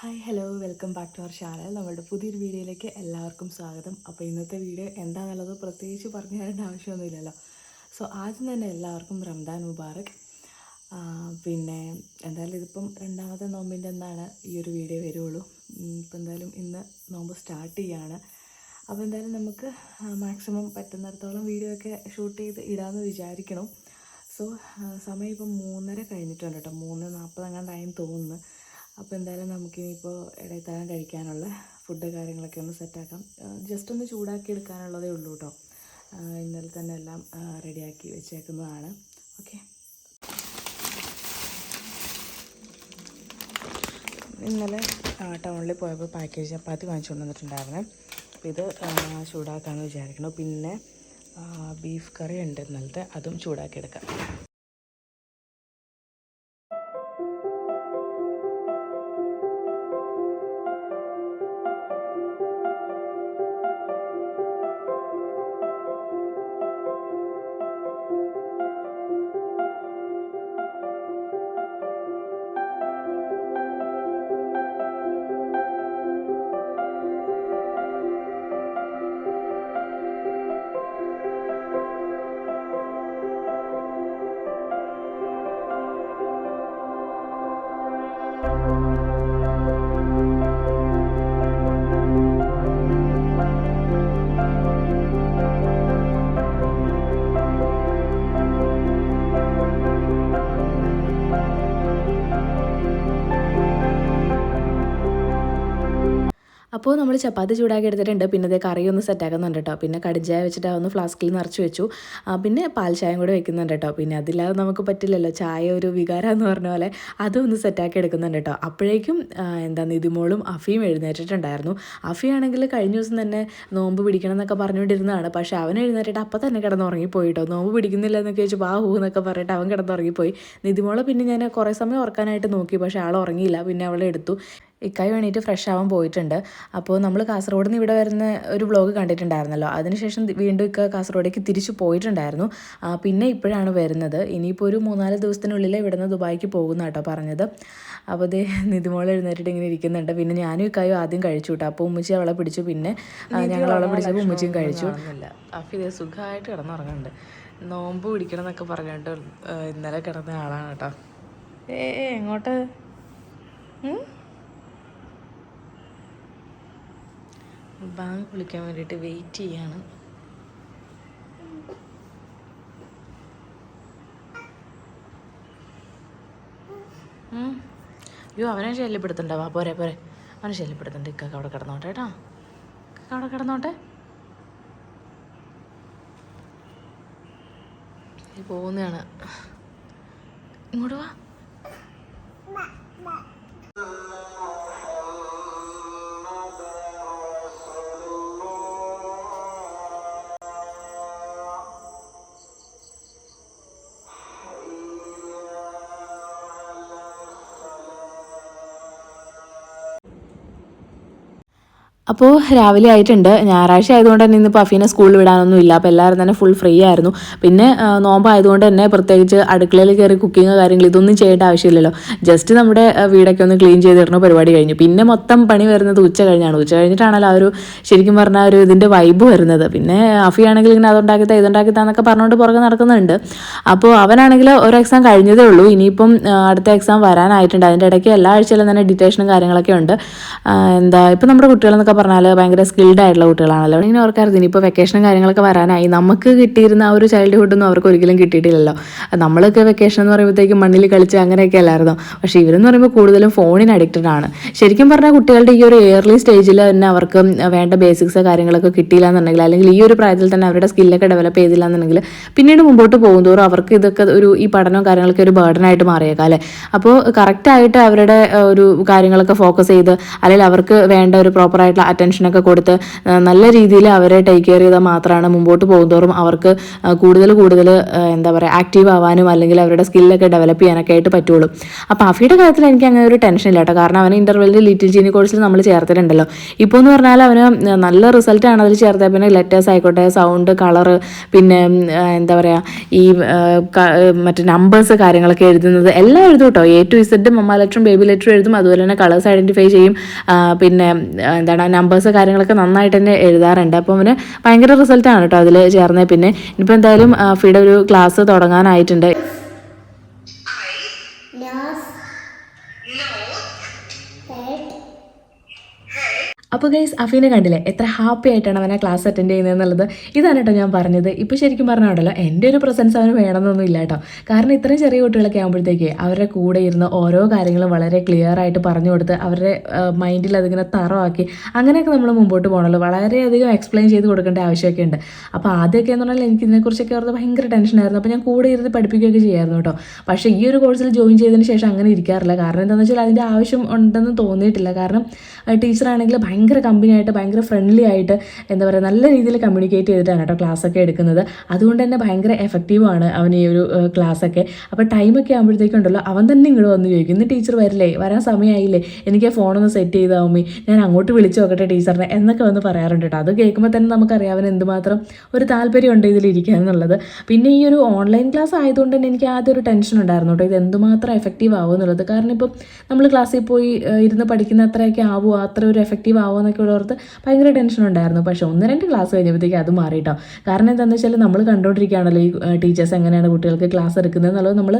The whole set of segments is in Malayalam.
Hi hello welcome back to our channel നമ്മളുടെ പുതിയൊരു വീഡിയോയിലേക്ക് എല്ലാവർക്കും സ്വാഗതം. അപ്പോൾ ഇന്നത്തെ വീഡിയോ എന്താണെന്നുള്ളത് പ്രത്യേകിച്ച് പറഞ്ഞു തരേണ്ട ആവശ്യമൊന്നുമില്ലല്ലോ. സോ ആദ്യം തന്നെ എല്ലാവർക്കും റംദാൻ മുബാറക്. പിന്നെ എന്തായാലും ഇതിപ്പം രണ്ടാമത്തെ നോമ്പിന്റെ എന്നാണ് ഈ ഒരു വീഡിയോ വരുള്ളൂ. ഇപ്പം എന്തായാലും ഇന്ന് നോമ്പ് സ്റ്റാർട്ട് ചെയ്യാണ്. അപ്പോൾ എന്തായാലും നമുക്ക് മാക്സിമം പറ്റുന്നിടത്തോളം വീഡിയോ ഒക്കെ ഷൂട്ട് ചെയ്ത് ഇടാമെന്ന് വിചാരിക്കണം. സോ സമയം ഇപ്പം മൂന്നര കഴിഞ്ഞിട്ടുണ്ട് കേട്ടോ. മൂന്ന് നാൽപ്പത് തോന്നുന്നു. അപ്പോൾ എന്തായാലും നമുക്കിനിയിപ്പോൾ ഇടയത്താഴം കഴിക്കാനുള്ള ഫുഡ് കാര്യങ്ങളൊക്കെ ഒന്ന് സെറ്റാക്കാം ജസ്റ്റ് ഒന്ന് ചൂടാക്കി എടുക്കാനുള്ളതേ ഉള്ളൂ കേട്ടോ ഇന്നലെ തന്നെ എല്ലാം റെഡിയാക്കി വെച്ചേക്കുന്നതാണ്. ഓക്കെ. ഇന്നലെ ടൗണിൽ പോയപ്പോൾ പാക്കേജ് ചപ്പാത്തി വാങ്ങിച്ചുകൊണ്ട് വന്നിട്ടുണ്ടായിരുന്നേ. അപ്പോൾ ഇത് ചൂടാക്കാമെന്ന് വിചാരിക്കണം പിന്നെ ബീഫ് കറി ഉണ്ട് ഇന്നലത്തെ അതും ചൂടാക്കി എടുക്കാം. അപ്പോൾ നമ്മൾ ചപ്പാത്തി ചൂടാക്കി എടുത്തിട്ടുണ്ട്. പിന്നെ അതേ കറി ഒന്ന് സെറ്റാക്കുന്നുണ്ട് കേട്ടോ പിന്നെ കടിഞ്ചായ വെച്ചിട്ട് ഒന്ന് ഫ്ലാസ്കിൽ നിറച്ച് വെച്ചു. പിന്നെ പാൽ ചായം കൂടെ വെക്കുന്നുണ്ട് കേട്ടോ പിന്നെ അതില്ലാതെ നമുക്ക് പറ്റില്ലല്ലോ. ചായ ഒരു വികാരം എന്ന് പറഞ്ഞ പോലെ അതൊന്ന് സെറ്റാക്കി എടുക്കുന്നുണ്ട് കേട്ടോ അപ്പോഴേക്കും എന്താ നിതിമോളും അഫിയും എഴുന്നേറ്റിട്ടുണ്ടായിരുന്നു. അഫി ആണെങ്കിൽ കഴിഞ്ഞ ദിവസം തന്നെ നോമ്പ് പിടിക്കണം എന്നൊക്കെ പറഞ്ഞുകൊണ്ടിരുന്നതാണ്. പക്ഷേ അവൻ എഴുന്നേറ്റിട്ട് അപ്പം തന്നെ കിടന്നുറങ്ങിപ്പോയി കേട്ടോ നോമ്പ് പിടിക്കുന്നില്ല എന്നൊക്കെ ചോദിച്ചു ബാ ഹൂ എന്നൊക്കെ പറഞ്ഞിട്ട് അവൻ കിടന്നുറങ്ങിപ്പോയി. നിതിമോളെ പിന്നെ ഞാൻ കുറേ സമയം ഉറക്കാനായിട്ട് നോക്കി. പക്ഷേ ആൾ ഉറങ്ങിയില്ല. പിന്നെ അവളെ എടുത്തു. ഇക്കായി വേണ്ടിയിട്ട് ഫ്രഷ് ആവാൻ പോയിട്ടുണ്ട്. അപ്പോൾ നമ്മൾ കാസർഗോഡ് നിന്ന് ഇവിടെ വരുന്ന ഒരു വ്ളോഗ് കണ്ടിട്ടുണ്ടായിരുന്നല്ലോ. അതിനുശേഷം വീണ്ടും ഇക്ക കാസർഗോഡേക്ക് തിരിച്ചു പോയിട്ടുണ്ടായിരുന്നു. പിന്നെ ഇപ്പോഴാണ് വരുന്നത്. ഇനിയിപ്പോൾ ഒരു മൂന്നാൽ ദിവസത്തിനുള്ളിൽ ഇവിടെ നിന്ന് ദുബായിക്ക് പോകുന്ന കേട്ടോ പറഞ്ഞത്. അപ്പോൾ അതേ നിതിമോൾ എഴുന്നേറ്റിട്ട് ഇങ്ങനെ ഇരിക്കുന്നുണ്ട്. പിന്നെ ഞാനും ഇക്കായും ആദ്യം കഴിച്ചു കേട്ടോ അപ്പോൾ ഉമ്മച്ചി അവളെ പിടിച്ചു. പിന്നെ ഞങ്ങൾ അവളെ പിടിച്ചപ്പോൾ ഉമ്മച്ചിയും കഴിച്ചു. ഇത് സുഖമായിട്ട് കിടന്നുറങ്ങുന്നുണ്ട്. നോമ്പ് പിടിക്കണം എന്നൊക്കെ പറഞ്ഞിട്ട് ഇന്നലെ കിടന്ന ആളാണ് കേട്ടോ ഏ ഏ, എങ്ങോട്ട്? ബാങ്ക് വിളിക്കാൻ വേണ്ടിയിട്ട് വെയിറ്റ് ചെയ്യാണ്. അയ്യോ അവനെ ശല്യപ്പെടുത്തണ്ടാവ പോരെ പോരെ. അവനെ ശല്യപ്പെടുത്തണ്ട. ഇക്കൊക്കെ അവിടെ കിടന്നോട്ടെ കേട്ടോ. ഇക്കൊക്കെ അവിടെ കിടന്നോട്ടെ. പോകുന്നതാണ്. ഇങ്ങോട്ട് വാ. അപ്പോൾ രാവിലെ ആയിട്ടുണ്ട്. ഞായറാഴ്ച ആയതുകൊണ്ട് തന്നെ ഇന്നിപ്പോൾ അഫീനെ സ്കൂളിൽ വിടാനൊന്നും ഇല്ല അപ്പോൾ എല്ലാവരും തന്നെ ഫുൾ ഫ്രീ ആയിരുന്നു. പിന്നെ നോമ്പ് നോമ്പായതുകൊണ്ട് തന്നെ പ്രത്യേകിച്ച് അടുക്കളയിൽ കയറി കുക്കിങ് കാര്യങ്ങൾ ഇതൊന്നും ചെയ്യേണ്ട ആവശ്യമില്ലല്ലോ. ജസ്റ്റ് നമ്മുടെ വീടൊക്കെ ഒന്ന് ക്ലീൻ ചെയ്തിരുന്ന പരിപാടി കഴിഞ്ഞു. പിന്നെ മൊത്തം പണി വരുന്നത് ഉച്ച കഴിഞ്ഞാണ്. ഉച്ച കഴിഞ്ഞിട്ടാണല്ലോ ആ ഒരു ശരിക്കും പറഞ്ഞാൽ ഒരു ഇതിന്റെ വൈബ് വരുന്നത്. പിന്നെ അഫി ആണെങ്കിൽ ഇങ്ങനെ അതുണ്ടാക്കിത്താ ഇതുണ്ടാക്കിത്താന്നൊക്കെ പറഞ്ഞുകൊണ്ട് പുറകെ നടക്കുന്നുണ്ട്. അപ്പോൾ അവനാണെങ്കിൽ ഒരു എക്സാം കഴിഞ്ഞതേ ഉള്ളൂ. ഇനിയിപ്പം അടുത്ത എക്സാം വരാനായിട്ടുണ്ട്. അതിന്റെ ഇടയ്ക്ക് എല്ലാ ആഴ്ചയിലും തന്നെ ഡിറ്റേഷനും കാര്യങ്ങളൊക്കെ ഉണ്ട്. എന്താ ഇപ്പം നമ്മുടെ കുട്ടികളെന്നൊക്കെ പറഞ്ഞാൽ ഭയങ്കര സ്കിൽഡ് ആയിട്ടുള്ള കുട്ടികളാണല്ലോ. ഇങ്ങനെ ഓർക്കാറുണ്ട് ഇനിയിപ്പോൾ വെക്കേഷനും കാര്യങ്ങളൊക്കെ വരാനായി. നമുക്ക് കിട്ടിയിരുന്ന ആ ഒരു ചൈൽഡ്ഹുഡൊന്നും അവർക്ക് ഒരിക്കലും കിട്ടിയിട്ടില്ലല്ലോ. നമ്മളൊക്കെ വെക്കേഷൻ എന്ന് പറയുമ്പോഴത്തേക്കും മണ്ണിൽ കളിച്ച് അങ്ങനെയൊക്കെ അല്ലായിരുന്നു? പക്ഷേ ഇവരെന്ന് പറയുമ്പോൾ കൂടുതലും ഫോണിന് അഡിക്റ്റഡ് ആണ്. ശരിക്കും പറഞ്ഞാൽ കുട്ടികളുടെ ഈ ഒരു ഏർലി സ്റ്റേജിൽ തന്നെ അവർക്ക് വേണ്ട ബേസിക്സ് കാര്യങ്ങളൊക്കെ കിട്ടിയില്ല എന്നുണ്ടെങ്കിൽ അല്ലെങ്കിൽ ഈ ഒരു പ്രായത്തിൽ തന്നെ അവരുടെ സ്കില്ലൊക്കെ ഡെവലപ്പ് ചെയ്തില്ല എന്നുണ്ടെങ്കിൽ പിന്നീട് മുമ്പോട്ട് പോകുന്തോറും അവർക്ക് ഇതൊക്കെ ഒരു ഈ പഠനവും കാര്യങ്ങളൊക്കെ ഒരു ബേർഡനായിട്ട് മാറിയേക്കാം അല്ലേ? അപ്പോൾ കറക്റ്റായിട്ട് അവരുടെ ഒരു കാര്യങ്ങളൊക്കെ ഫോക്കസ് ചെയ്ത് അല്ലെങ്കിൽ അവർക്ക് വേണ്ട ഒരു പ്രോപ്പറായിട്ടുള്ള അറ്റൻഷനൊക്കെ കൊടുത്ത് നല്ല രീതിയിൽ അവരെ ടേക്ക് കെയർ ചെയ്താൽ മാത്രമാണ് മുമ്പോട്ട് പോകുന്നതോറും അവർക്ക് കൂടുതൽ കൂടുതൽ എന്താ പറയുക ആക്റ്റീവ് ആവാനും അല്ലെങ്കിൽ അവരുടെ സ്കില്ലൊക്കെ ഡെവലപ്പ് ചെയ്യാനൊക്കെ ആയിട്ട് പറ്റുള്ളൂ. അപ്പോൾ അഫിയുടെ കാര്യത്തിൽ എനിക്ക് അങ്ങനെ ഒരു ടെൻഷൻ ഇല്ല കേട്ടോ. കാരണം അവന് ഇന്റർവെല്ലിൽ ലിറ്റിൽ ജീനി കോഴ്സിൽ നമ്മൾ ചേർത്തിട്ടുണ്ടല്ലോ. ഇപ്പോൾ എന്ന് പറഞ്ഞാൽ അവന് നല്ല റിസൾട്ടാണ് അതിൽ ചേർത്തത്. പിന്നെ ലെറ്റേഴ്സ് ആയിക്കോട്ടെ സൗണ്ട് കളറ് പിന്നെ എന്താ പറയുക ഈ മറ്റേ നമ്പേഴ്സ് കാര്യങ്ങളൊക്കെ എഴുതുന്നത് എല്ലാം എഴുതും കേട്ടോ. എ ടു ഇസഡ് മമ്മ ലെറ്ററും ബേബി ലെറ്ററും എഴുതും. അതുപോലെ തന്നെ കളേഴ്സ് ഐഡന്റിഫൈ ചെയ്യും. പിന്നെ എന്താണ് നമ്പേഴ്സ് കാര്യങ്ങളൊക്കെ നന്നായിട്ട് തന്നെ എഴുതാറുണ്ട്. അപ്പോൾ അവന് ഭയങ്കര റിസൾട്ടാണ് കേട്ടോ അതിൽ ചേർന്നേ. പിന്നെ ഇനിയിപ്പോൾ എന്തായാലും ഫിയുടെ ഒരു ക്ലാസ് തുടങ്ങാനായിട്ടുണ്ട്. അപ്പോൾ ഗൈസ് അഫീനെ കണ്ടില്ലേ? എത്ര ഹാപ്പി ആയിട്ടാണ് അവനെ ക്ലാസ് അറ്റൻഡ് ചെയ്യുന്നത് എന്നുള്ളത്? ഇതാണ് കേട്ടോ ഞാൻ പറഞ്ഞത്. ഇപ്പോൾ ശരിക്കും പറഞ്ഞാണല്ലോ എന്റെ ഒരു പ്രസൻസ് അവന് വേണമെന്നൊന്നും ഇല്ല കേട്ടോ. കാരണം ഇത്രയും ചെറിയ കുട്ടികളൊക്കെ ആകുമ്പോഴത്തേക്ക് അവരുടെ കൂടെ ഇരുന്ന് ഓരോ കാര്യങ്ങളും വളരെ ക്ലിയർ ആയിട്ട് പറഞ്ഞു കൊടുത്ത് അവരുടെ മൈൻഡിൽ അതിങ്ങനെ തറവാക്കി അങ്ങനെയൊക്കെ നമ്മൾ മുമ്പോട്ട് പോകണമല്ലോ വളരെയധികം എക്സ്പ്ലെയിൻ ചെയ്ത് കൊടുക്കേണ്ട ആവശ്യമൊക്കെ ഉണ്ട്. അപ്പോൾ ആദ്യമൊക്കെ എന്ന് പറഞ്ഞാൽ എനിക്ക് ഇതിനെക്കുറിച്ചൊക്കെ ഓർത്ത് ഭയങ്കര ടെൻഷനായിരുന്നു അപ്പോൾ ഞാൻ കൂടെ ഇരുന്ന് പഠിപ്പിക്കുകയൊക്കെ ചെയ്യായിരുന്നു കേട്ടോ. പക്ഷേ ഈ ഒരു കോഴ്സിൽ ജോയിൻ ചെയ്തതിന് ശേഷം അങ്ങനെ ഇരിക്കാറില്ല. കാരണം എന്താണെന്ന് വെച്ചാൽ അതിന്റെ ആവശ്യം ഉണ്ടെന്ന് തോന്നിയിട്ടില്ല. കാരണം ടീച്ചറാണെങ്കിൽ ഭയങ്കര കമ്പനി ആയിട്ട് ഭയങ്കര ഫ്രണ്ട്ലി ആയിട്ട് എന്താ പറയുക നല്ല രീതിയിൽ കമ്മ്യൂണിക്കേറ്റ് ചെയ്തിട്ടാണ് കേട്ടോ ക്ലാസ്സൊക്കെ എടുക്കുന്നത്. അതുകൊണ്ട് തന്നെ ഭയങ്കര എഫക്റ്റീവാണ് അവൻ ഈ ഒരു ക്ലാസ്സൊക്കെ അപ്പോൾ ടൈമൊക്കെ ആകുമ്പോഴത്തേക്കുണ്ടല്ലോ അവൻ തന്നെ ഇങ്ങോട്ട് വന്ന് ചോദിക്കും ഇന്ന് ടീച്ചർ വരില്ലേ? വരാൻ സമയമായില്ലേ എനിക്ക് ആ ഫോണൊന്ന് സെറ്റ് ചെയ്താൽ മമ്മി ഞാൻ അങ്ങോട്ട് വിളിച്ച് നോക്കട്ടെ ടീച്ചറിനെ എന്നൊക്കെ വന്ന് പറയാറുണ്ട് കേട്ടോ. അത് കേൾക്കുമ്പോൾ തന്നെ നമുക്കറിയാം അവൻ എന്തുമാത്രം ഒരു താല്പര്യമുണ്ട് ഇതിലിരിക്കുക എന്നുള്ളത്. പിന്നെ ഈ ഒരു ഓൺലൈൻ ക്ലാസ് ആയതുകൊണ്ട് തന്നെ എനിക്ക് ആദ്യം ഒരു ടെൻഷൻ ഉണ്ടായിരുന്നു കേട്ടോ. ഇത് എന്തുമാത്രം എഫക്റ്റീവ് ആവും എന്നുള്ളത്. കാരണം ഇപ്പം നമ്മൾ ക്ലാസ്സിൽ പോയി ഇരുന്ന് പഠിക്കുന്ന അത്രയൊക്കെ ആവുമോ? അത്ര ഒരു എഫക്റ്റീവ് ആവുമോ എന്നൊക്കെ ഉള്ളവർക്ക് ഭയങ്കര ടെൻഷൻ ഉണ്ടായിരുന്നു. പക്ഷെ ഒന്ന് രണ്ട് ക്ലാസ് കഴിഞ്ഞപ്പോഴത്തേക്ക് അത് മാറിയിട്ടോ കാരണം എന്താണെന്ന് വെച്ചാൽ നമ്മൾ കണ്ടുകൊണ്ടിരിക്കുകയാണല്ലോ ഈ ടീച്ചേഴ്സ് എങ്ങനെയാണ് കുട്ടികൾക്ക് ക്ലാസ് എടുക്കുന്നത് എന്നുള്ളത് നമ്മൾ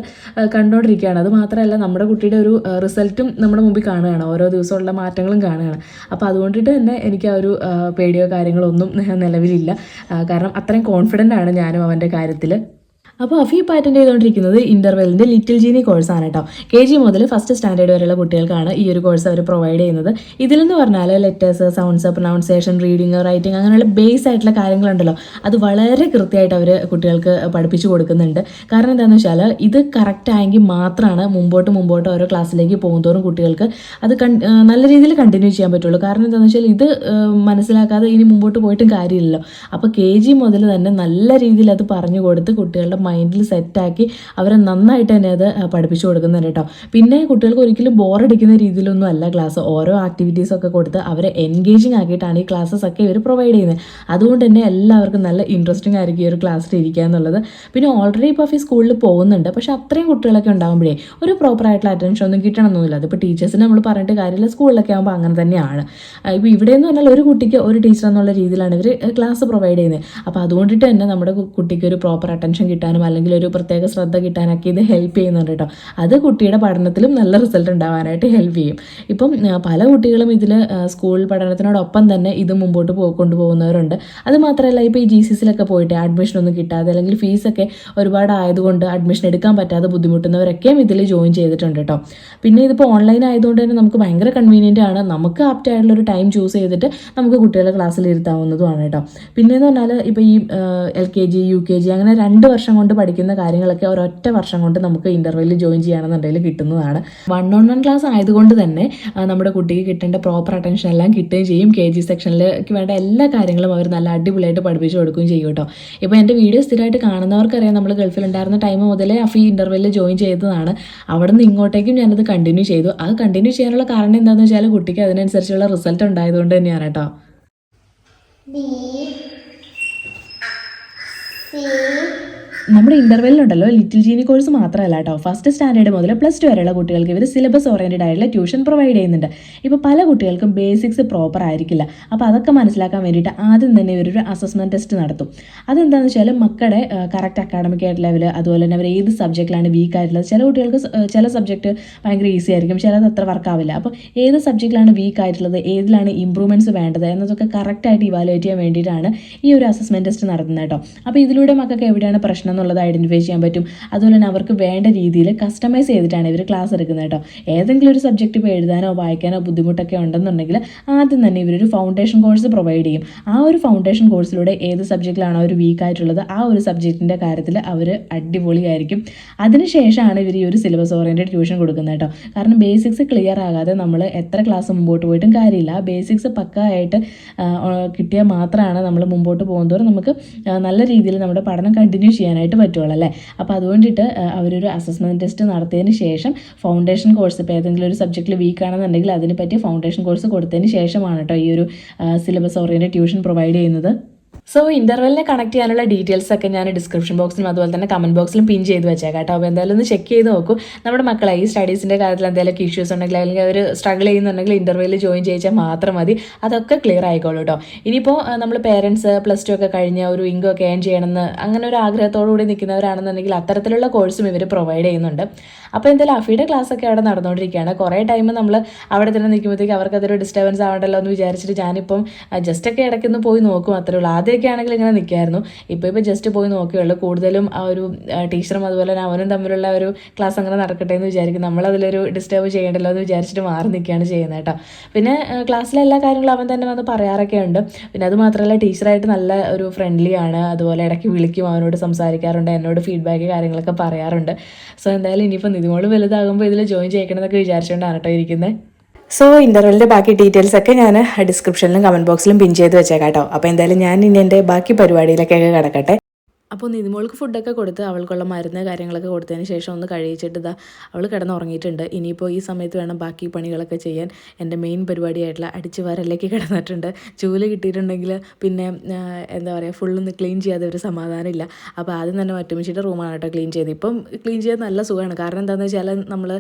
കണ്ടുകൊണ്ടിരിക്കുകയാണ് അത് മാത്രമല്ല നമ്മുടെ കുട്ടിയുടെ ഒരു റിസൾട്ടും നമ്മുടെ മുമ്പിൽ കാണുകയാണ്. ഓരോ ദിവസമുള്ള മാറ്റങ്ങളും കാണുകയാണ്. അപ്പോൾ അതുകൊണ്ടിട്ട് തന്നെ എനിക്ക് ആ ഒരു പേടിയോ കാര്യങ്ങളോ ഒന്നും നിലവിലില്ല. കാരണം അത്രയും കോൺഫിഡന്റ് ആണ് ഞാനും അവന്റെ കാര്യത്തിൽ അപ്പോൾ അഫി ഇപ്പോൾ അറ്റൻഡ് ചെയ്തുകൊണ്ടിരിക്കുന്നത് ഇന്റർവെല്ലിന്റെ ലിറ്റിൽ ജീനി കോഴ്സാണ് കേട്ടോ കെ ജി മുതൽ ഫസ്റ്റ് സ്റ്റാൻഡേർഡ് വരെയുള്ള കുട്ടികൾക്കാണ് ഈ ഒരു കോഴ്സ് അവർ പ്രൊവൈഡ് ചെയ്യുന്നത്. ഇതിലെന്ന് പറഞ്ഞാൽ letters sounds pronunciation reading writing അങ്ങനെയുള്ള ബേസ് ആയിട്ടുള്ള കാര്യങ്ങളുണ്ടല്ലോ. അത് വളരെ കൃത്യമായിട്ട് അവർ കുട്ടികൾക്ക് പഠിപ്പിച്ചു കൊടുക്കുന്നുണ്ട്. കാരണം എന്താണെന്ന് വെച്ചാൽ ഇത് കറക്റ്റ് ആയെങ്കിൽ മാത്രമാണ് മുമ്പോട്ട് മുമ്പോട്ട് ഓരോ ക്ലാസ്സിലേക്ക് പോകുന്നതോറും കുട്ടികൾക്ക് അത് നല്ല രീതിയിൽ കണ്ടിന്യൂ ചെയ്യാൻ പറ്റുള്ളൂ. കാരണം എന്താണെന്ന് വെച്ചാൽ ഇത് മനസ്സിലാക്കാതെ ഇനി മുമ്പോട്ട് പോയിട്ടും കാര്യമില്ലല്ലോ. അപ്പോൾ കെ ജി മുതൽ തന്നെ നല്ല രീതിയിൽ അത് പറഞ്ഞു കൊടുത്ത് കുട്ടികളുടെ മൈൻഡിൽ സെറ്റാക്കി അവരെ നന്നായിട്ട് തന്നെ അത് പഠിപ്പിച്ചു കൊടുക്കുന്നുണ്ട് കേട്ടോ. പിന്നെ കുട്ടികൾക്ക് ഒരിക്കലും ബോറടിക്കുന്ന രീതിയിലൊന്നും അല്ല ക്ലാസ് ഓരോ ആക്ടിവിറ്റീസ് ഒക്കെ കൊടുത്ത് അവരെ എൻഗേജിങ് ആക്കിയിട്ടാണ് ഈ ക്ലാസ്സസ് ഒക്കെ ഇവർ പ്രൊവൈഡ് ചെയ്യുന്നത്. അതുകൊണ്ട് തന്നെ എല്ലാവർക്കും നല്ല ഇൻട്രസ്റ്റിംഗ് ആയിരിക്കും ഈ ഒരു ക്ലാസ്സിൽ ഇരിക്കുക എന്നുള്ളത്. പിന്നെ ഓൾറെഡി ഇപ്പോൾ ഈ സ്കൂളിൽ പോകുന്നുണ്ട്. പക്ഷേ അത്രയും കുട്ടികളൊക്കെ ഉണ്ടാകുമ്പോഴേ ഒരു പ്രോപ്പർ ആയിട്ടുള്ള അറ്റൻഷൻ ഒന്നും കിട്ടണമെന്നൊന്നുമില്ല. അതിപ്പോൾ ടീച്ചേഴ്സിന് നമ്മൾ പറഞ്ഞിട്ട് കാര്യമില്ല. സ്കൂളിലൊക്കെ ആകുമ്പോൾ അങ്ങനെ തന്നെയാണ്. ഇപ്പോൾ ഇവിടെ എന്ന് പറഞ്ഞാൽ ഒരു കുട്ടിക്ക് ഒരു ടീച്ചർ എന്നുള്ള രീതിയിലാണ് ഇവർ ക്ലാസ് പ്രൊവൈഡ് ചെയ്യുന്നത്. അപ്പോൾ അതുകൊണ്ടിട്ട് തന്നെ നമ്മുടെ കുട്ടിക്ക് ഒരു പ്രോപ്പർ അറ്റൻഷൻ കിട്ടാനും അല്ലെങ്കിൽ ഒരു പ്രത്യേക ശ്രദ്ധ കിട്ടാനൊക്കെ ഇത് ഹെൽപ്പ് ചെയ്യുന്നുണ്ട് കേട്ടോ അത് കുട്ടിയുടെ പഠനത്തിലും നല്ല റിസൾട്ട് ഉണ്ടാവാനായിട്ട് ഹെൽപ്പ് ചെയ്യും. ഇപ്പം പല കുട്ടികളും ഇതിൽ സ്കൂൾ പഠനത്തിനോടൊപ്പം തന്നെ ഇത് മുമ്പോട്ട് പോ കൊണ്ടുപോകുന്നവരുണ്ട്. അത് മാത്രമല്ല ഇപ്പോൾ ഈ ജി സി സിയിലൊക്കെ പോയിട്ട് അഡ്മിഷൻ ഒന്നും കിട്ടാതെ അല്ലെങ്കിൽ ഫീസൊക്കെ ഒരുപാട് ആയതുകൊണ്ട് അഡ്മിഷൻ എടുക്കാൻ പറ്റാതെ ബുദ്ധിമുട്ടുന്നവരൊക്കെയും ഇതിൽ ജോയിൻ ചെയ്തിട്ടുണ്ട് കേട്ടോ പിന്നെ ഇതിപ്പോൾ ഓൺലൈൻ ആയതുകൊണ്ട് തന്നെ നമുക്ക് ഭയങ്കര കൺവീനിയന്റ് ആണ്. നമുക്ക് ആപ്റ്റ് ആയിട്ടുള്ള ഒരു ടൈം ചൂസ് ചെയ്തിട്ട് നമുക്ക് കുട്ടികളെ ക്ലാസ്സിൽ ഇരുത്താവുന്നതുമാണ് കേട്ടോ പിന്നെ എന്ന് പറഞ്ഞാൽ ഇപ്പോൾ ഈ L K G U K G അങ്ങനെ രണ്ട് വർഷം കൊണ്ട് പഠിക്കുന്ന കാര്യങ്ങളൊക്കെ ഒരൊറ്റ വർഷം കൊണ്ട് നമുക്ക് ഇന്റർവ്യൂവിൽ ജോയിൻ ചെയ്യുകയാണെന്നുണ്ടെങ്കിൽ കിട്ടുന്നതാണ്. വൺ ഓൺ വൺ ക്ലാസ് ആയതുകൊണ്ട് തന്നെ നമ്മുടെ കുട്ടിക്ക് കിട്ടേണ്ട പ്രോപ്പർ അറ്റൻഷൻ എല്ലാം കിട്ടുകയും ചെയ്യും. കെ ജി സെക്ഷനിലേക്ക് വേണ്ട എല്ലാ കാര്യങ്ങളും അവർ നല്ല അടിപൊളിയായിട്ട് പഠിപ്പിച്ചു കൊടുക്കുകയും ചെയ്യും കേട്ടോ. ഇപ്പോൾ എന്റെ വീഡിയോ സ്ഥിരമായിട്ട് കാണുന്നവർക്കറിയാം നമ്മൾ ഗൾഫിലുണ്ടായിരുന്ന ടൈം മുതലേ അഫി ഇന്റർവ്യൂവിൽ ജോയിൻ ചെയ്തതാണ്. അവിടെ നിന്ന് ഇങ്ങോട്ടേക്കും ഞാനത് കണ്ടിന്യൂ ചെയ്തു. അത് കണ്ടിന്യൂ ചെയ്യാനുള്ള കാരണം എന്താണെന്ന് വെച്ചാൽ കുട്ടിക്ക് അതിനനുസരിച്ചുള്ള റിസൾട്ട് ഉണ്ടായതുകൊണ്ട് തന്നെയാണ് കേട്ടോ. B, C, നമ്മുടെ ഇന്റർവെല്ലുണ്ടല്ലോ ലിറ്റിൽ ജീനി കോഴ്സ് മാത്രമല്ല കേട്ടോ ഫസ്റ്റ് സ്റ്റാൻഡേർഡ് മുതൽ പ്ലസ് ടു വരെയുള്ള കുട്ടികൾക്ക് ഇവർ സിലബസ് ഓറിയന്റഡ് ആയിട്ടുള്ള ട്യൂഷൻ പ്രൊവൈഡ് ചെയ്യുന്നുണ്ട്. ഇപ്പോൾ പല കുട്ടികൾക്കും ബേസിക്സ് പ്രോപ്പർ ആയിരിക്കില്ല. അപ്പോൾ അതൊക്കെ മനസ്സിലാക്കാൻ വേണ്ടിയിട്ട് ആദ്യം തന്നെ ഇവരൊരു അസസ്മെന്റ് ടെസ്റ്റ് നടത്തും. അതെന്താണെന്ന് വെച്ചാൽ മക്കളുടെ കറക്റ്റ് അക്കാഡമിക് ആയിട്ട് ലെവൽ അതുപോലെ തന്നെ അവർ ഏത് സബ്ജക്റ്റിലാണ് വീക്ക് ആയിട്ടുള്ളത് ചില കുട്ടികൾക്ക് ചില സബ്ജക്റ്റ് ഭയങ്കര ഈസി ആയിരിക്കും ചിലത് അത്ര വർക്കാവില്ല അപ്പോൾ ഏത് സബ്ജക്റ്റിലാണ് വീക്ക് ആയിട്ടുള്ളത് ഏതിലാണ് ഇമ്പ്രൂവ്മെന്റ്സ് വേണ്ടത് എന്നതൊക്കെ കറക്റ്റായിട്ട് ഇവാലുവേറ്റ് ചെയ്യാൻ വേണ്ടിയിട്ടാണ് ഈ ഒരു അസസ്മെന്റ് ടെസ്റ്റ് നടത്തുന്നത് കേട്ടോ അപ്പോൾ ഇതിലൂടെ മക്കൾക്ക് എവിടെയാണ് പ്രശ്നം എന്നുള്ളത് ഐഡന്റിഫൈ ചെയ്യാൻ പറ്റും. അതുപോലെ തന്നെ അവർക്ക് വേണ്ട രീതിയിൽ കസ്റ്റമൈസ് ചെയ്തിട്ടാണ് ഇവർ ക്ലാസ് എടുക്കുന്നത് കേട്ടോ. ഏതെങ്കിലും ഒരു സബ്ജക്റ്റ് ഇപ്പോൾ എഴുതാനോ വായിക്കാനോ ബുദ്ധിമുട്ടൊക്കെ ഉണ്ടെന്നുണ്ടെങ്കിൽ ആദ്യം തന്നെ ഇവരൊരു ഫൗണ്ടേഷൻ കോഴ്സ് പ്രൊവൈഡ് ചെയ്യും. ആ ഒരു ഫൗണ്ടേഷൻ കോഴ്സിലൂടെ ഏത് സബ്ജക്റ്റിലാണോ അവർ വീക്ക് ആയിട്ടുള്ളത് ആ ഒരു സബ്ജക്റ്റിന്റെ കാര്യത്തിൽ അവർ അടിപൊളിയായിരിക്കും. അതിനുശേഷമാണ് ഇവർ ഈ ഒരു സിലബസ് ഓറിയന്റഡ് ട്യൂഷൻ കൊടുക്കുന്നത് കേട്ടോ. കാരണം ബേസിക്സ് ക്ലിയർ ആകാതെ നമ്മൾ എത്ര ക്ലാസ് മുമ്പോട്ട് പോയിട്ടും കാര്യമില്ല. ബേസിക്സ് പക്ക ആയിട്ട് കിട്ടിയാൽ മാത്രമാണ് നമ്മൾ മുമ്പോട്ട് പോകുന്നതോറും നമുക്ക് നല്ല രീതിയിൽ നമ്മുടെ പഠനം കണ്ടിന്യൂ ചെയ്യാനായിട്ട് പറ്റുള്ളൂ അല്ലേ? അപ്പോൾ അതുകൊണ്ടിട്ട് അവരൊരു അസസ്മെന്റ് ടെസ്റ്റ് നടത്തിയതിന് ശേഷം ഫൗണ്ടേഷൻ കോഴ്സ് ഇപ്പോൾ ഏതെങ്കിലും ഒരു സബ്ജക്റ്റിൽ വീക്ക് ആണെന്നുണ്ടെങ്കിൽ അതിനെ പറ്റി ഫൗണ്ടേഷൻ കോഴ്സ് കൊടുത്തതിന് ശേഷമാണ് കേട്ടോ ഈ ഒരു സിലബസ് ഓറിയന്റഡ് ട്യൂഷൻ പ്രൊവൈഡ് ചെയ്യുന്നത്. സോ ഇന്റർവെല്ലിനെ കണക്ട് ചെയ്യാനുള്ള ഡീറ്റെയിൽസ് ഒക്കെ ഞാൻ ഡിസ്ക്രിപ്ഷൻ ബോക്സിലും അതുപോലെ തന്നെ കമന്റ് ബോക്സിലും പിൻ ചെയ്ത് വെച്ചേക്കാം കേട്ടോ. അപ്പോൾ എന്തായാലും ഒന്ന് ചെക്ക് ചെയ്ത് നോക്കൂ. നമ്മുടെ മക്കളെ ഈ സ്റ്റഡീസിന്റെ കാര്യത്തിൽ എന്തെങ്കിലും ഇഷ്യൂസ് ഉണ്ടെങ്കിൽ അല്ലെങ്കിൽ അവർ സ്ട്രഗിൾ ചെയ്യുന്നുണ്ടെങ്കിൽ ഇന്റർവെല്ലിൽ ജോയിൻ ചെയ്യിച്ചാൽ മാത്രം മതി. അതൊക്കെ ക്ലിയർ ആയിക്കോളൂ കേട്ടോ. ഇനിയിപ്പോൾ നമ്മൾ പേരൻസ് പ്ലസ് ടു ഒക്കെ കഴിഞ്ഞ് ഒരു ഇൻകം ഒക്കെ ഏൺ ചെയ്യണമെന്ന് അങ്ങനെ ഒരു ആഗ്രഹത്തോടു കൂടി നിൽക്കുന്നവരാണെന്നുണ്ടെങ്കിൽ അത്തരത്തിലുള്ള കോഴ്സും ഇവർ പ്രൊവൈഡ് ചെയ്യുന്നുണ്ട്. അപ്പോൾ എന്തായാലും അഫിയുടെ ക്ലാസ് ഒക്കെ അവിടെ നടന്നുകൊണ്ടിരിക്കുകയാണ്. കുറേ ടൈം നമ്മൾ അവിടെ തന്നെ നിൽക്കുമ്പോഴത്തേക്ക് അവർക്ക് അതൊരു ഡിസ്റ്റർബൻസ് ആവണ്ടല്ലോ എന്ന് വിചാരിച്ചിട്ട് ഞാനിപ്പം ജസ്റ്റ് ഒക്കെ ഇടയ്ക്കൊന്ന് പോയി നോക്കും. അത്രേ ഉള്ളൂ. ആദ്യമൊക്കെ ഇങ്ങനെ നിൽക്കുമായിരുന്നു. ഇപ്പോൾ ഇപ്പോൾ ജസ്റ്റ് പോയി നോക്കിയുള്ളൂ. കൂടുതലും ആ ഒരു ടീച്ചറും അതുപോലെ തന്നെ അവനും തമ്മിലുള്ള ഒരു ക്ലാസ് അങ്ങനെ നടക്കട്ടെ എന്ന് വിചാരിക്കും നമ്മളതിലൊരു ഡിസ്റ്റർബ് ചെയ്യണ്ടല്ലോ എന്ന് വിചാരിച്ചിട്ട് മാറി നിൽക്കുകയാണ് ചെയ്യുന്നത് കേട്ടോ. പിന്നെ ക്ലാസ്സിലെ എല്ലാ കാര്യങ്ങളും അവൻ തന്നെ വന്ന് പറയാറൊക്കെ ഉണ്ട്. പിന്നെ അത് മാത്രമല്ല ടീച്ചറായിട്ട് നല്ല ഒരു ഫ്രണ്ട്ലി ആണ്. അതുപോലെ ഇടയ്ക്ക് വിളിക്കും അവനോട് സംസാരിക്കാറുണ്ട് എന്നോട് ഫീഡ്ബാക്ക് കാര്യങ്ങളൊക്കെ പറയാറുണ്ട്. സോ എന്തായാലും ഇനിയിപ്പോൾ നിതിമോൾ വലുതാകുമ്പോൾ ഇതിൽ ജോയിൻ ചെയ്യണമെന്നൊക്കെ വിചാരിച്ചുകൊണ്ടാണ് കേട്ടോ ഇരിക്കുന്നത് സോ ഇന്റർവെല്ലിന്റെ ബാക്കി ഡീറ്റെയിൽസ് ഒക്കെ ഞാൻ ഡിസ്ക്രിപ്ഷനിലും കമന്റ് ബോക്സിലും പിൻ ചെയ്ത് വെച്ചേക്കാം കേട്ടോ അപ്പോൾ എന്തായാലും ഞാൻ ഇനി എന്റെ ബാക്കി പരിപാടിയിലേക്കൊക്കെ കിടക്കട്ടെ അപ്പോൾ നിതിമോൾക്ക് ഫുഡൊക്കെ കൊടുത്ത് അവൾക്കുള്ള മരുന്ന് കാര്യങ്ങളൊക്കെ കൊടുത്തതിന് ശേഷം ഒന്ന് കഴിയിച്ചിട്ട് ഇതാ അവൾ കിടന്നുറങ്ങിയിട്ടുണ്ട്. ഇനിയിപ്പോൾ ഈ സമയത്ത് വേണം ബാക്കി പണികളൊക്കെ ചെയ്യാൻ. എന്റെ മെയിൻ പരിപാടിയായിട്ടുള്ള അടിച്ചു വരലേക്ക് കിടന്നിട്ടുണ്ട്. ചൂൽ കിട്ടിയിട്ടുണ്ടെങ്കിൽ പിന്നെ എന്താ പറയുക ഫുള്ളൊന്ന് ക്ലീൻ ചെയ്യാതെ ഒരു സമാധാനമില്ല. അപ്പോൾ ആദ്യം തന്നെ മറ്റുമിച്ചിട്ട് റൂമാണ് കേട്ടോ ക്ലീൻ ചെയ്ത് ഇപ്പം ക്ലീൻ ചെയ്യാൻ നല്ല സുഖമാണ്. കാരണം എന്താണെന്ന് വെച്ചാൽ നമ്മൾ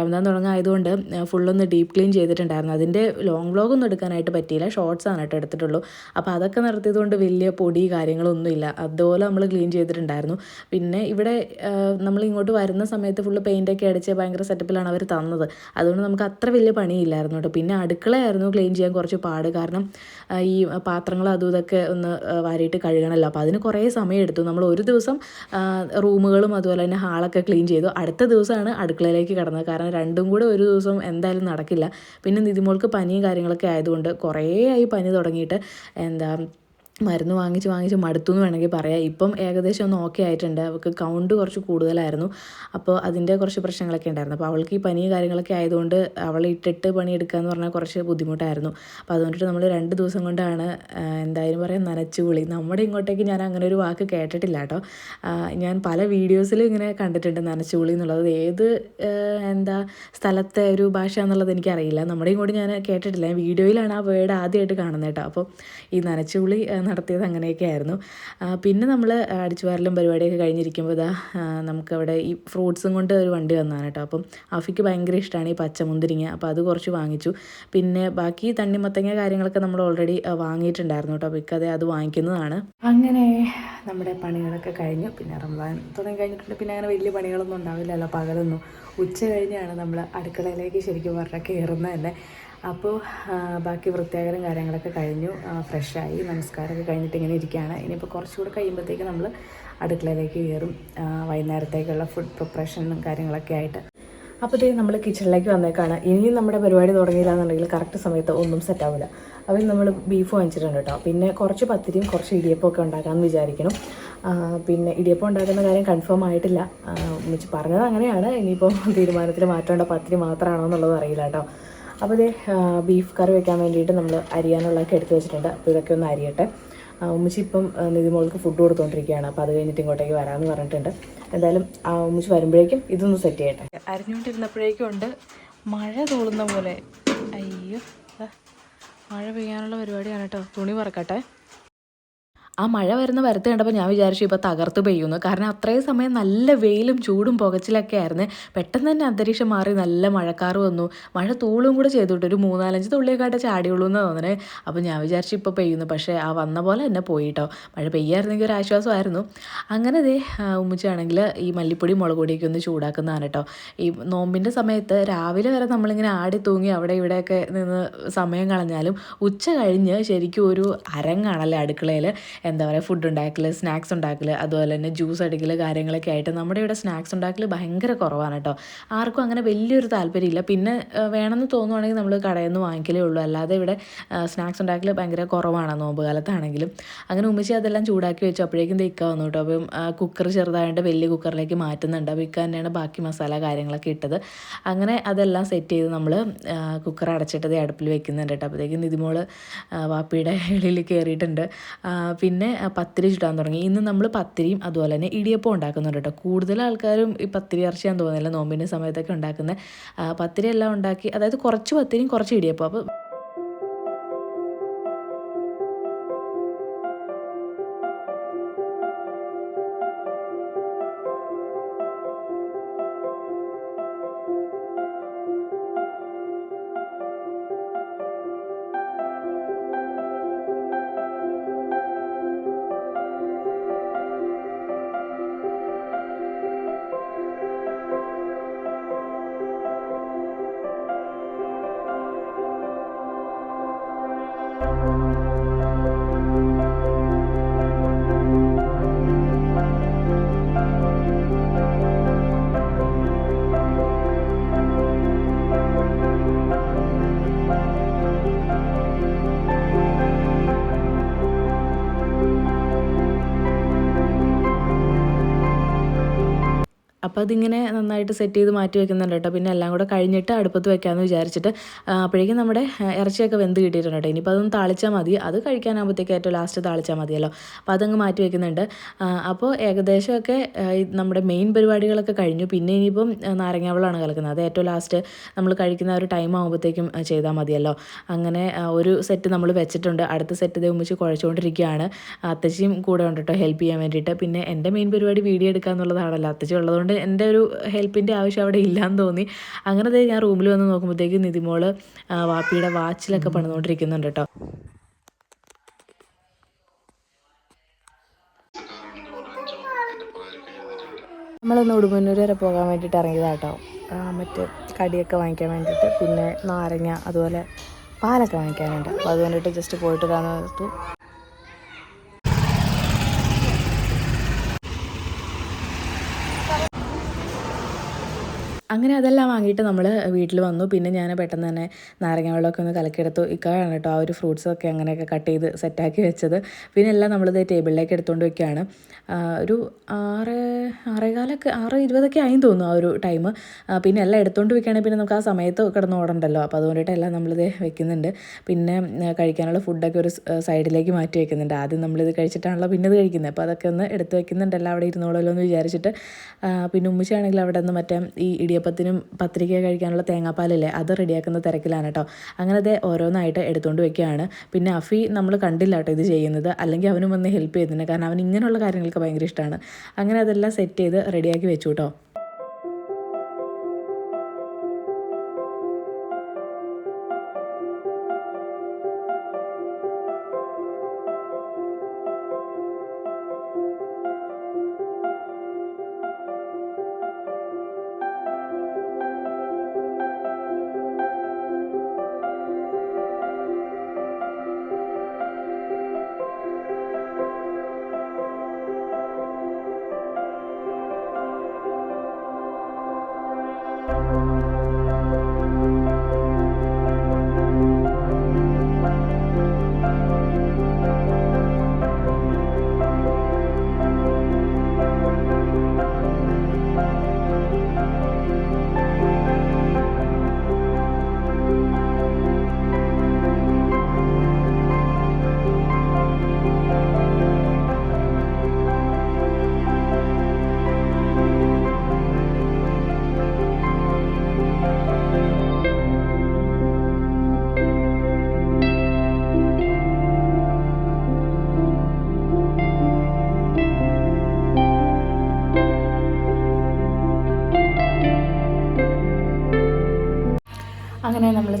റമദാൻ തുടങ്ങായതുകൊണ്ട് ഫുള്ളൊന്ന് ഡീപ്പ് ക്ലീൻ ചെയ്തിട്ടുണ്ടായിരുന്നു. അതിന്റെ ലോങ് വ്ളോഗ് ഒന്നും എടുക്കാനായിട്ട് പറ്റിയില്ല. ഷോർട്സ് ആണ് കേട്ടോ എടുത്തിട്ടുള്ളൂ. അപ്പോൾ അതൊക്കെ നടത്തിയതുകൊണ്ട് വലിയ പൊടി കാര്യങ്ങളൊന്നുമില്ല. അതുപോലെ നമ്മൾ ക്ലീൻ ചെയ്തിട്ടുണ്ടായിരുന്നു. പിന്നെ ഇവിടെ നമ്മൾ ഇങ്ങോട്ട് വരുന്ന സമയത്ത് ഫുള്ള് പെയിന്റൊക്കെ അടിച്ച് ഭയങ്കര സെറ്റപ്പിലാണ് അവർ തന്നത്. അതുകൊണ്ട് നമുക്ക് അത്ര വലിയ പണിയില്ലായിരുന്നു കേട്ടോ. പിന്നെ അടുക്കളയായിരുന്നു ക്ലീൻ ചെയ്യാൻ കുറച്ച് പാട്. കാരണം ഈ പാത്രങ്ങൾ അതും ഇതൊക്കെ ഒന്ന് വാരിയിട്ട് കഴുകണമല്ലോ അപ്പോൾ അതിന് കുറേ സമയം എടുത്തു. നമ്മൾ ഒരു ദിവസം റൂമുകളും അതുപോലെ തന്നെ ഹാളൊക്കെ ക്ലീൻ ചെയ്തു. അടുത്ത ദിവസമാണ് അടുക്കളയിലേക്ക് കടന്നത്. കാരണം രണ്ടും കൂടെ ഒരു ദിവസം എന്തായാലും നടക്കില്ല. പിന്നെ നിതിമോൾക്ക് പനിയും കാര്യങ്ങളൊക്കെ ആയതുകൊണ്ട് കുറേ ആയി പനി തുടങ്ങിയിട്ട് എന്താ മരുന്ന് വാങ്ങിച്ച് വാങ്ങിച്ച് മടുത്തു എന്ന് വേണമെങ്കിൽ പറയാം. ഇപ്പം ഏകദേശം ഒന്ന് ഓക്കെ ആയിട്ടുണ്ട്. അവൾക്ക് കൗണ്ട് കുറച്ച് കൂടുതലായിരുന്നു. അപ്പോൾ അതിന്റെ കുറച്ച് പ്രശ്നങ്ങളൊക്കെ ഉണ്ടായിരുന്നു. അപ്പോൾ അവൾക്ക് ഈ പനി കാര്യങ്ങളൊക്കെ ആയതുകൊണ്ട് അവളെ ഇട്ടിട്ട് പണിയെടുക്കുക എന്ന് പറഞ്ഞാൽ കുറച്ച് ബുദ്ധിമുട്ടായിരുന്നു. അപ്പോൾ അതുകൊണ്ടിട്ട് നമ്മൾ രണ്ട് ദിവസം കൊണ്ടാണ് എന്തായാലും പറയാം നനച്ചുകുളി നമ്മുടെ ഇങ്ങോട്ടേക്ക് ഞാൻ അങ്ങനെ ഒരു വാക്ക് കേട്ടിട്ടില്ല കേട്ടോ. ഞാൻ പല വീഡിയോസിലും ഇങ്ങനെ കണ്ടിട്ടുണ്ട് നനച്ചുകുളി എന്നുള്ളത്. ഏത് എന്താ സ്ഥലത്തെ ഒരു ഭാഷ എന്നുള്ളത് എനിക്കറിയില്ല. നമ്മുടെ ഇങ്ങോട്ട് ഞാൻ കേട്ടിട്ടില്ല. വീഡിയോയിലാണ് ആ വേർഡ് ആദ്യമായിട്ട് കാണുന്നത് കേട്ടോ. അപ്പോൾ ഈ നനച്ചുകുളി ആ, നടത്തിയത് അങ്ങനെയൊക്കെ ആയിരുന്നു പിന്നെ നമ്മൾ അടിച്ചുവാരലും പരിപാടിയൊക്കെ കഴിഞ്ഞിരിക്കുമ്പോൾ ഇതാ നമുക്കവിടെ ഈ ഫ്രൂട്ട്സും കൊണ്ട് ഒരു വണ്ടി വന്നതാണ് കേട്ടോ. അപ്പം അഫിക്ക് ഭയങ്കര ഇഷ്ടമാണ് ഈ പച്ചമുന്തിരിങ്ങ. അപ്പോൾ അത് കുറച്ച് വാങ്ങിച്ചു. പിന്നെ ബാക്കി തണ്ണിമത്തങ്ങ കാര്യങ്ങളൊക്കെ നമ്മൾ ഓൾറെഡി വാങ്ങിയിട്ടുണ്ടായിരുന്നു കേട്ടോ. അപ്പോൾ ഇക്കതെ അത് വാങ്ങിക്കുന്നതാണ്. അങ്ങനെ നമ്മുടെ പണികളൊക്കെ കഴിഞ്ഞു. പിന്നെ റംസാൻ തുടങ്ങി കഴിഞ്ഞിട്ടുണ്ട്. പിന്നെ അങ്ങനെ വലിയ പണികളൊന്നും ഉണ്ടാവില്ലല്ലോ. പകലൊന്നും ഉച്ച കഴിഞ്ഞാണ് നമ്മൾ അടുക്കളയിലേക്ക് ശരിക്കും പറഞ്ഞാൽ കയറുന്നത് തന്നെ. അപ്പോൾ ബാക്കി വൃത്തിയാകലും കാര്യങ്ങളൊക്കെ കഴിഞ്ഞു. ഫ്രഷായി. നമസ്കാരമൊക്കെ കഴിഞ്ഞിട്ട് ഇങ്ങനെ ഇരിക്കുകയാണ്. ഇനിയിപ്പോൾ കുറച്ചുകൂടെ കഴിയുമ്പോഴത്തേക്ക് നമ്മൾ അടുക്കളയിലേക്ക് കയറും. വൈകുന്നേരത്തേക്കുള്ള ഫുഡ് പ്രിപ്പറേഷനും കാര്യങ്ങളൊക്കെ ആയിട്ട്. അപ്പോൾ ഇതേ നമ്മൾ കിച്ചണിലേക്ക് വന്നേക്കാണ്. ഇനിയും നമ്മുടെ പരിപാടി തുടങ്ങിയില്ല എന്നുണ്ടെങ്കിൽ കറക്റ്റ് സമയത്ത് ഒന്നും സെറ്റ് ആവില്ല അപ്പോൾ നമ്മൾ ബീഫ് വാങ്ങിച്ചിട്ടുണ്ട് കേട്ടോ. പിന്നെ കുറച്ച് പത്തിരിയും കുറച്ച് ഇടിയപ്പം ഒക്കെ ഉണ്ടാക്കാമെന്ന് വിചാരിക്കണം പിന്നെ ഇടിയപ്പം ഉണ്ടാക്കുന്ന കാര്യം കൺഫേം ആയിട്ടില്ല. പറഞ്ഞത് അങ്ങനെയാണ്. ഇനിയിപ്പോൾ തീരുമാനത്തിൽ മാറ്റേണ്ട പത്തിരി മാത്രമാണോ എന്നുള്ളത് അറിയില്ല കേട്ടോ. അപ്പോൾ ഇത് ബീഫ് കറി വെക്കാൻ വേണ്ടിയിട്ട് നമ്മൾ അരിയാനുള്ളതൊക്കെ എടുത്ത് വെച്ചിട്ടുണ്ട്. അപ്പോൾ ഇതൊക്കെ ഒന്ന് അരിയട്ടെ. ഉമ്മച്ചി ഇപ്പം നിതിമോൾക്ക് ഫുഡ് കൊടുത്തുകൊണ്ടിരിക്കുകയാണ് അപ്പോൾ അത് കഴിഞ്ഞിട്ട് ഇങ്ങോട്ടേക്ക് വരാമെന്ന് പറഞ്ഞിട്ടുണ്ട്. എന്തായാലും ഉമ്മച്ചി വരുമ്പോഴേക്കും ഇതൊന്ന് സെറ്റ് ചെയ്യട്ടെ. അരിഞ്ഞുകൊണ്ടിരുന്നപ്പോഴേക്കും ഉണ്ട് മഴ തോളുന്ന പോലെ. അയ്യോ മഴ പെയ്യാനുള്ള പരിപാടിയാണ് കേട്ടോ. തുണി പറക്കട്ടെ. ആ മഴ വരുന്ന വരത്ത് കണ്ടപ്പോൾ ഞാൻ വിചാരിച്ചു ഇപ്പോൾ തകർത്ത് പെയ്യുന്നു. കാരണം അത്രയും സമയം നല്ല വെയിലും ചൂടും പുകച്ചിലൊക്കെ ആയിരുന്നു. പെട്ടെന്ന് തന്നെ അന്തരീക്ഷം മാറി നല്ല മഴക്കാറ് വന്നു. മഴ തൂളും കൂടെ ചെയ്തിട്ട് ഒരു മൂന്നാലഞ്ച് തുള്ളിയൊക്കെ ചാടിയുള്ളൂ എന്ന് തോന്നണേ. അപ്പോൾ ഞാൻ വിചാരിച്ചു ഇപ്പോൾ പെയ്യുന്നു. പക്ഷേ ആ വന്ന പോലെ തന്നെ പോയിട്ടോ മഴ പെയ്യായിരുന്നെങ്കിൽ ഒരു ആശ്വാസമായിരുന്നു. അങ്ങനെ ദേ ഉമ്മച്ചാണെങ്കിൽ ഈ മല്ലിപ്പൊടി മുളക് പൊടിയൊക്കെ ഒന്ന് ചൂടാക്കുന്നതാണ് കേട്ടോ ഈ നോമ്പിന്റെ സമയത്ത് രാവിലെ വരെ നമ്മളിങ്ങനെ ആടി തൂങ്ങി അവിടെ ഇവിടെയൊക്കെ നിന്ന് സമയം കളഞ്ഞാലും ഉച്ച കഴിഞ്ഞ് ശരിക്കും ഒരു അരങ്ങാണല്ലേ അടുക്കളയിൽ എന്താ പറയുക ഫുഡ് ഉണ്ടാക്കൽ സ്നാക്സ് ഉണ്ടാക്കൽ അതുപോലെ തന്നെ ജ്യൂസ് അടിക്കൽ കാര്യങ്ങളൊക്കെ ആയിട്ട് നമ്മുടെ ഇവിടെ സ്നാക്സ് ഉണ്ടാക്കൽ ഭയങ്കര കുറവാണ് കേട്ടോ. ആർക്കും അങ്ങനെ വലിയൊരു താല്പര്യമില്ല. പിന്നെ വേണമെന്ന് തോന്നുവാണെങ്കിൽ നമ്മൾ കടയിൽ നിന്ന് വാങ്ങിക്കലേ ഉള്ളൂ. അല്ലാതെ ഇവിടെ സ്നാക്സ് ഉണ്ടാക്കൽ ഭയങ്കര കുറവാണ് നോമ്പ് കാലത്താണെങ്കിലും. അങ്ങനെ ഉമ്മച്ചി അതെല്ലാം ചൂടാക്കി വെച്ചു. അപ്പോഴേക്കും ദയിക്ക വന്നു കേട്ടോ. അപ്പം കുക്കർ ചെറുതായിട്ട് വലിയ കുക്കറിലേക്ക് മാറ്റുന്നുണ്ട്. അപ്പോൾ ഇക്ക തന്നെയാണ് ബാക്കി മസാല കാര്യങ്ങളൊക്കെ ഇട്ടത്. അങ്ങനെ അതെല്ലാം സെറ്റ് ചെയ്ത് നമ്മൾ കുക്കർ അടച്ചിട്ടത് അടുപ്പിൽ വെക്കുന്നുണ്ട് കേട്ടോ. അപ്പോഴത്തേക്കും നിതിമോൾ വാപ്പിയുടെ ഇടയിൽ കയറിയിട്ടുണ്ട്. ആ, പിന്നെ പത്തിരി ചുട്ടാൻ തുടങ്ങി. ഇന്ന് നമ്മൾ പത്തിരിയും അതുപോലെ തന്നെ ഇടിയപ്പം ഉണ്ടാക്കുന്നുണ്ട് കേട്ടോ. കൂടുതൽ ആൾക്കാരും ഈ പത്തിരി ഇറച്ചിയാൻ തോന്നുന്നില്ല നോമ്പിന്റെ സമയത്തൊക്കെ ഉണ്ടാക്കുന്ന. ആ, പത്തിരി എല്ലാം ഉണ്ടാക്കി അതായത് കുറച്ച് പത്തിരിയും കുറച്ച് ഇടിയപ്പം. അപ്പോൾ അപ്പോൾ അതിങ്ങനെ നന്നായിട്ട് സെറ്റ് ചെയ്ത് മാറ്റി വെക്കുന്നുണ്ട് കേട്ടോ. പിന്നെ എല്ലാം കൂടെ കഴിഞ്ഞിട്ട് അടുപ്പത്ത് വെക്കാമെന്ന് വിചാരിച്ചിട്ട് അപ്പോഴേക്കും നമ്മുടെ ഇറച്ചിയൊക്കെ വെന്ത് കിട്ടിയിട്ടുണ്ട് കേട്ടോ. ഇനിയിപ്പോൾ അതൊന്ന് താളിച്ചാൽ മതി. അത് കഴിക്കാനാകുമ്പോഴത്തേക്ക് ഏറ്റവും ലാസ്റ്റ് താളിച്ചാൽ മതിയല്ലോ. അപ്പോൾ അതങ്ങ് മാറ്റി വെക്കുന്നുണ്ട്. അപ്പോൾ ഏകദേശമൊക്കെ നമ്മുടെ മെയിൻ പരിപാടികളൊക്കെ കഴിഞ്ഞു. പിന്നെ ഇനിയിപ്പം നാരങ്ങാവെള്ളമാണ് കലക്കുന്നത്. അത് ഏറ്റവും ലാസ്റ്റ് നമ്മൾ കഴിക്കുന്ന ഒരു ടൈം ആകുമ്പോഴത്തേക്കും ചെയ്താൽ മതിയല്ലോ. അങ്ങനെ ഒരു സെറ്റ് നമ്മൾ വെച്ചിട്ടുണ്ട്. അടുത്ത സെറ്റ് ഉമ്മിച്ച് കുഴച്ചുകൊണ്ടിരിക്കുകയാണ് അത്തച്ചിയും കൂടെ ഉണ്ട് കേട്ടോ ഹെൽപ്പ് ചെയ്യാൻ വേണ്ടിയിട്ട്. പിന്നെ എന്റെ മെയിൻ പരിപാടി വീഡിയോ എടുക്കുക എന്നുള്ളതാണല്ലോ അത്തച്ചി ഉള്ളതുകൊണ്ട് എന്റെ ഒരു ഹെൽപ്പിന്റെ ആവശ്യം അവിടെ ഇല്ലയെന്ന് തോന്നി. അങ്ങനെ ഞാൻ റൂമിൽ വന്ന് നോക്കുമ്പോഴത്തേക്ക് നിതിമോൾ വാപ്പിയുടെ വാച്ചിലൊക്കെ പണിതുകൊണ്ടിരിക്കുന്നുണ്ട് കേട്ടോ. നമ്മളൊന്ന് ഉടുമ്പന്നൂർ വരെ പോകാൻ വേണ്ടിയിട്ട് ഇറങ്ങിയതാട്ടോ മറ്റ് കടിയൊക്കെ വാങ്ങിക്കാൻ വേണ്ടിയിട്ട് പിന്നെ നാരങ്ങ അതുപോലെ പാലൊക്കെ വാങ്ങിക്കാനുണ്ട്. അപ്പോൾ അത് വേണ്ടിയിട്ട് ജസ്റ്റ് പോയിട്ട് വരാമെന്ന് അങ്ങനെ അതെല്ലാം വാങ്ങിയിട്ട് നമ്മൾ വീട്ടിൽ വന്നു. പിന്നെ ഞാൻ പെട്ടെന്ന് തന്നെ നാരങ്ങ വെള്ളമൊക്കെ ഒന്ന് കലക്കിയെടുത്തു. ഇക്കാണ് കേട്ടോ ആ ഒരു ഫ്രൂട്ട്സൊക്കെ അങ്ങനെയൊക്കെ കട്ട് ചെയ്ത് സെറ്റാക്കി വെച്ചത്. പിന്നെ എല്ലാം നമ്മളിത് ടേബിളിലേക്ക് എടുത്തുകൊണ്ട് വയ്ക്കുകയാണ് ഒരു ആറ് ആറേകാലൊക്കെ ആറ് ഇരുപതൊക്കെ ആയി തോന്നുന്നു ആ ഒരു ടൈം പിന്നെ എല്ലാം എടുത്തുകൊണ്ട് വയ്ക്കുകയാണെങ്കിൽ പിന്നെ നമുക്ക് ആ സമയത്ത് കിടന്ന് ഓടണ്ടല്ലോ. അപ്പോൾ അതുകൊണ്ടിട്ട് എല്ലാം നമ്മളിത് വെക്കുന്നുണ്ട്. പിന്നെ കഴിക്കാനുള്ള ഫുഡൊക്കെ ഒരു സൈഡിലേക്ക് മാറ്റി വെക്കുന്നുണ്ട്. ആദ്യം നമ്മളിത് കഴിച്ചിട്ടാണല്ലോ പിന്നെ ഇത് കഴിക്കുന്നത് അപ്പോൾ അതൊക്കെ ഒന്ന് എടുത്ത് വെക്കുന്നുണ്ടല്ലോ അവിടെ ഇരുന്നോളല്ലോ എന്ന് വിചാരിച്ചിട്ട്. പിന്നെ ഉമ്മച്ചാണെങ്കിൽ അവിടെ നിന്ന് മറ്റേ ഈ ഇടിയപ്പത്തിനും പത്രിക കഴിക്കാനുള്ള തേങ്ങാപ്പാലല്ലേ? അത് റെഡിയാക്കുന്ന തിരക്കിലാണ് കേട്ടോ അങ്ങനെ അതേ ഓരോന്നായിട്ട് എടുത്തുകൊണ്ട് വെക്കുകയാണ് പിന്നെ അഫി നമ്മൾ കണ്ടില്ല കേട്ടോ ഇത് ചെയ്യുന്നത്. അല്ലെങ്കിൽ അവനും വന്ന് ഹെൽപ്പ് ചെയ്തിട്ടുണ്ട് കാരണം അവൻ ഇങ്ങനെയുള്ള കാര്യങ്ങൾക്ക് ഭയങ്കര ഇഷ്ടമാണ് അങ്ങനെ അതെല്ലാം സെറ്റ് ചെയ്ത് റെഡിയാക്കി വെച്ചു കേട്ടോ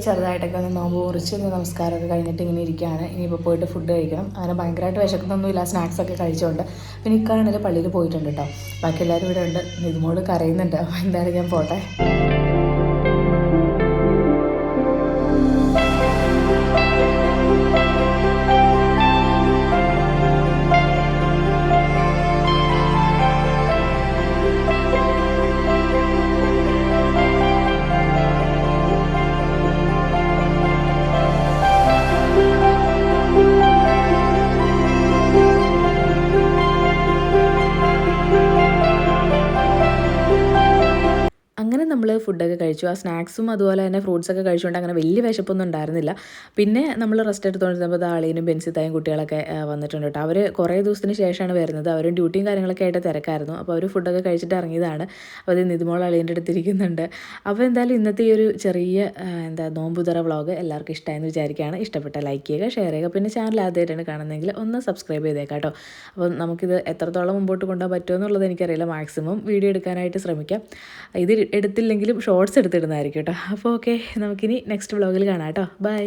ചെറുതായിട്ടൊക്കെ ഒന്ന് നോമ്പ് മുറിച്ച് നമസ്കാരമൊക്കെ കഴിഞ്ഞിട്ട് ഇങ്ങനെ ഇരിക്കുകയാണ്. ഇനിയിപ്പോൾ പോയിട്ട് ഫുഡ് കഴിക്കണം. അങ്ങനെ ഭയങ്കരമായിട്ട് വിശക്കുന്നൊന്നുമില്ല. സ്നാക്സ് ഒക്കെ കഴിച്ചുകൊണ്ട് പിന്നെ ഇക്കാണെങ്കിൽ പള്ളിയിൽ പോയിട്ടുണ്ട് കേട്ടോ ബാക്കി എല്ലാവരും ഇവിടെ ഉണ്ട്. നിതുമോട് കരയുന്നുണ്ട്. അപ്പോൾ എന്തായാലും ഞാൻ പോട്ടെ. കഴിച്ചു. ആ സ്നാക്സും അതുപോലെ തന്നെ ഫ്രൂട്ട്സൊക്കെ കഴിച്ചുകൊണ്ട് അങ്ങനെ വലിയ വിശപ്പൊന്നും ഉണ്ടായിരുന്നില്ല. പിന്നെ നമ്മൾ റെസ്റ്റ് എടുത്തുകൊണ്ടിരുന്നപ്പോൾ ആളീനും ബെൻസിത്തായും കുട്ടികളൊക്കെ വന്നിട്ടുണ്ട് കേട്ടോ. അവർ കുറേ ദിവസത്തിന് ശേഷമാണ് വരുന്നത്. അവരും ഡ്യൂട്ടിയും കാര്യങ്ങളൊക്കെ ആയിട്ട് തിരക്കായിരുന്നു. അപ്പോൾ അവർ ഫുഡൊക്കെ കഴിച്ചിട്ട് ഇറങ്ങിയതാണ്. അപ്പോൾ അത് നിതിമോൾ അളീന്റെ അടുത്തിരിക്കുന്നുണ്ട് അപ്പോൾ എന്തായാലും ഇന്നത്തെ ഈ ഒരു ചെറിയ എന്താ നോമ്പുതറ വ്ളോഗ് എല്ലാവർക്കും ഇഷ്ടമായെന്ന് വിചാരിക്കുകയാണ്. ഇഷ്ടപ്പെട്ട ലൈക്ക് ചെയ്യുക ഷെയർ ചെയ്യുക. പിന്നെ ചാനൽ ആദ്യമായിട്ടാണ് കാണുന്നതെങ്കിൽ ഒന്ന് സബ്സ്ക്രൈബ് ചെയ്തേക്കാം കേട്ടോ. അപ്പോൾ നമുക്കിത് എത്രത്തോളം മുമ്പോട്ട് കൊണ്ടുപോകാൻ പറ്റുമോ എന്നുള്ളത് എനിക്കറിയില്ല. മാക്സിമം വീഡിയോ എടുക്കാനായിട്ട് ശ്രമിക്കാം. ഇത് എടുത്തില്ലെങ്കിലും ഷോർട്സ് എടുത്തിടുന്നതായിരിക്കും കേട്ടോ. അപ്പോൾ ഓക്കെ നമുക്കിനി നെക്സ്റ്റ് വ്ളോഗിൽ കാണാം കേട്ടോ. ബൈ